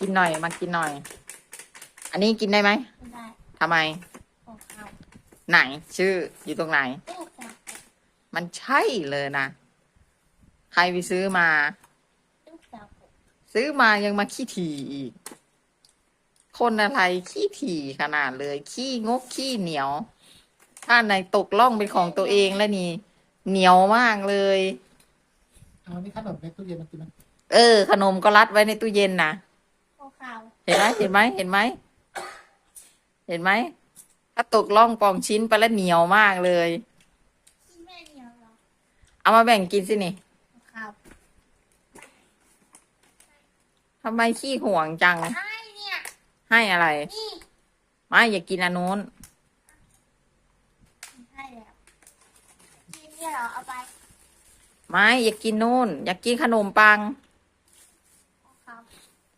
กินหน่อยมากินหน่อย อันนี้กินได้ไหมไม่ได้ทำไม ของเขาไหน ชื่ออยู่ตรงไหนตู้กับมันใช่เลยนะ ใครไปซื้อมาตู้กับซื้อมายังมาขี้ถี่อีก คนอะไรขี้ถี่ขนาดเลย ขี้งกขี้เหนียว ถ้าในตกล่องเป็นของตัวเองแล้วนี่ เหนียวมากเลย เอานี่ขนมในตู้เย็นมากินไหมเออ ขนมก็รัดไว้ในตู้เย็นนะ ของเขาเห็นไหมเห็นไหมเห็นไหมเห็นไหมถ้าตกล่องปองชิ้นไปแล้วเหนียวมากเลย ที่แม่เหนียวเหรอเอามาแบ่งกินสินี่ของเขาทำไมขี้ห่วงจังให้เนี่ย ให้อะไร นี่ไม่อย่ากินอันนู้นให้แล้วกินเนี่ยเหรอเอาไป ไม่ อย่ากินนู่น อยากกินขนมปังไ